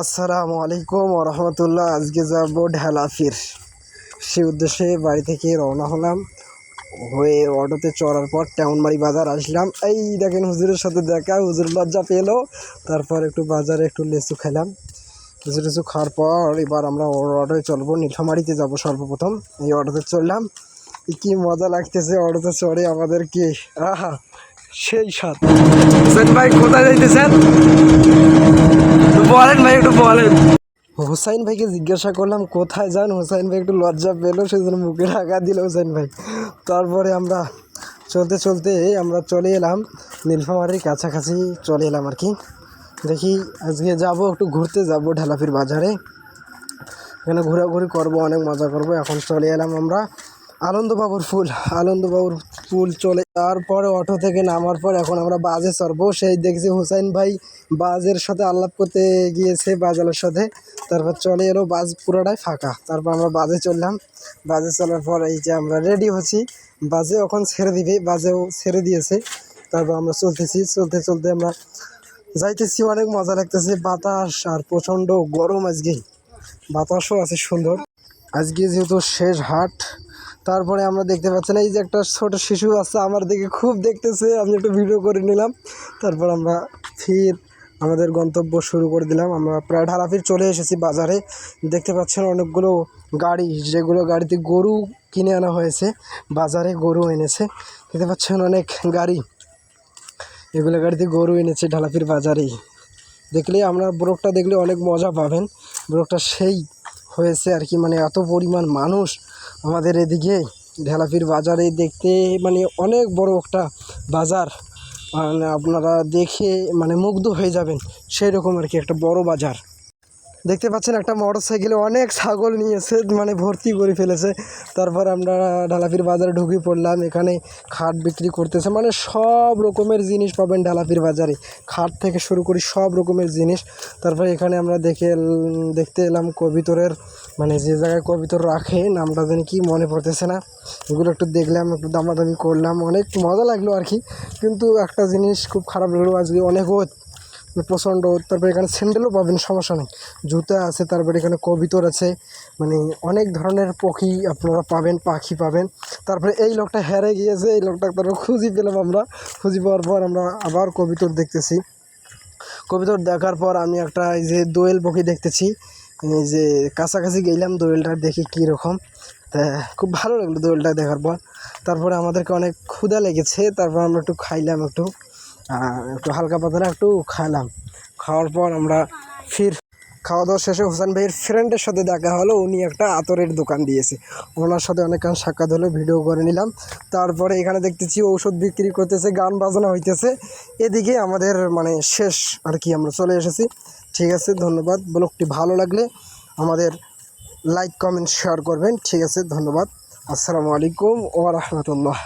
আসসালামু আলাইকুম রহমতুল্লাহ। আজকে যাব ঢেলাফির। সে উদ্দেশ্যে বাড়ি থেকে রওনা হলাম। হয়ে অটোতে চড়ার পর টাউনবাড়ি বাজার আসলাম। এই দেখেন হুজুরের সাথে দেখা, হুজুর লজ্জা পেল। তারপর একটু বাজারে একটু লেচু খেলাম। লিচু টিচু খাওয়ার পর এবার আমরা অটোয় চলবো। নীলফামারিতে যাব সর্বপ্রথম। এই অটোতে চললাম। কি মজা লাগতেছে অটোতে চড়ে আমাদেরকে আহা! সেই সাত। হোসেন ভাই, কোথায় যাইতেছেন? বলেন ভাই, একটু বলেন। হুসাইন ভাইকে জিজ্ঞাসা করলাম, কোথায় যান? হুসাইন ভাই একটু লজ্জা পেল সেই জন্য মুখে ঢাকা দিল হুসাইন ভাই। তারপরে আমরা চলতে চলতে আমরা চলে এলাম, নীলফামারির কাছাকাছি চলে এলাম আর কি। দেখি আজকে যাব, একটু ঘুরতে যাব ঢালাপির বাজারে। এখানে ঘোরাঘুরি করব, অনেক মজা করব। এখন চলে এলাম আমরা আনন্দবাবুর ফুল আনন্দবাবুর ফুল চলে। তারপরে অটো থেকে নামার পর এখন আমরা বাজে চড়বো। সেই দেখছি হুসাইন ভাই বাজের সাথে আল্লাপ করতে গিয়েছে বাজালের সাথে। তারপর চলে এলো বাজ পুরোটাই ফাঁকা। তারপর আমরা বাজে চললাম। বাজে চলার পর এই যে আমরা রেডি হচ্ছি। বাজে এখন ছেড়ে দিবে, বাজেও ছেড়ে দিয়েছে। তারপর আমরা চলতেছি, চলতে চলতে আমরা যাইতেছি, অনেক মজা লাগতেছে। বাতাস আর প্রচণ্ড গরম আজকে। বাতাসও আছে সুন্দর। আজকে যেহেতু শেষ হাট তারপরে আমরা দেখতে পাচ্ছেন, এই যে একটা ছোট শিশু আছে, আমার দিকে খুব দেখতেছে, আমি একটু ভিডিও করে নিলাম। তারপর আমরা ফির আমাদের গন্তব্য শুরু করে দিলাম। আমরা প্রায় ঢালাফির চলে এসেছি বাজারে। দেখতে পাচ্ছেন অনেকগুলো গাড়ি, যেগুলো গাড়িতে গরু কিনে আনা হয়েছে, বাজারে গরু এনেছে। দেখতে পাচ্ছেন অনেক গাড়ি, এগুলো গাড়িতে গরু এনেছে ঢালাপির বাজারেই। দেখলে আমরা ব্রকটা দেখলে অনেক মজা পাবেন। ব্রকটা সেই হয়েছে আর কি মানে এত পরিমাণ মানুষ আমাদের এদিকে ঢেলাপির বাজারে দেখতে মানে অনেক বড় একটা বাজার। মানে আপনারা দেখে মানে মুগ্ধ হয়ে যাবেন। সেই রকম আর কি একটা বড় বাজার। দেখতে পাচ্ছেন একটা মোটর সাইকেলে অনেক ছাগল নিয়েছে মানে ভর্তি করে ফেলেছে। তারপর আমরা ঢালাপির বাজারে ঢুকে পড়লাম, এখানে খাট বিক্রি করতেছে মানে সব রকমের জিনিস পাবেন ঢালাপির বাজারে। খাট থেকে শুরু করি সব রকমের জিনিস। তারপর এখানে আমরা দেখে দেখতে এলাম কবিতরের মানে যে জায়গায় কবিতর রাখে, নামটা যেন কি মনে পড়তেছে না। এগুলো একটু দেখলাম, একটু দামাদামি করলাম, অনেক মজা লাগল আর কি। কিন্তু একটা জিনিস খুব খারাপ লাগল, আজকে অনেক প্রচণ্ড, তারপরে এখানে স্যান্ডেলও পাবেন, সমস্যা নেই। জুতা আছে, তারপরে এখানে কবিতর আছে মানে অনেক ধরনের পক্ষী আপনারা পাবেন, পাখি পাবেন। তারপরে এই লোকটা হেরে গিয়েছে, এই লোকটা তারপর খুঁজি পেলাম আমরা। খুঁজি পাওয়ার পর আমরা আবার কবিতর দেখতেছি। কবিতর দেখার পর আমি একটা এই যে দোয়েল পাখি দেখতেছি। এই যে কাছাকাছি গেলাম দোয়েলটা, দেখি কীরকম। তা খুব ভালো লাগল দোয়েলটা দেখার পর। তারপরে আমাদেরকে অনেক ক্ষুধা লেগেছে, তারপর আমরা একটু খাইলাম একটু। একটু হালকা পাতলা একটু খাইলাম। খাওয়ার পর আমরা ফির খাওয়া দাওয়া শেষে হোসেন ভাইয়ের ফ্রেন্ডের সাথে দেখা হলো। উনি একটা আতরের দোকান দিয়েছে। ওনার সাথে অনেকক্ষণ সাক্ষাৎ হলো ভিডিও করে নিলাম। তারপরে এখানে দেখতেছি ঔষধ বিক্রি করতেছে, গান বাজনা হইতেছে। এদিকে আমাদের মানে শেষ আর কি আমরা চলে এসেছি। ঠিক আছে, ধন্যবাদ। ব্লগটি ভালো লাগলে আমাদের লাইক কমেন্ট শেয়ার করবেন। ঠিক আছে, ধন্যবাদ। আসসালামু আলাইকুম ও রহমতুল্লাহ।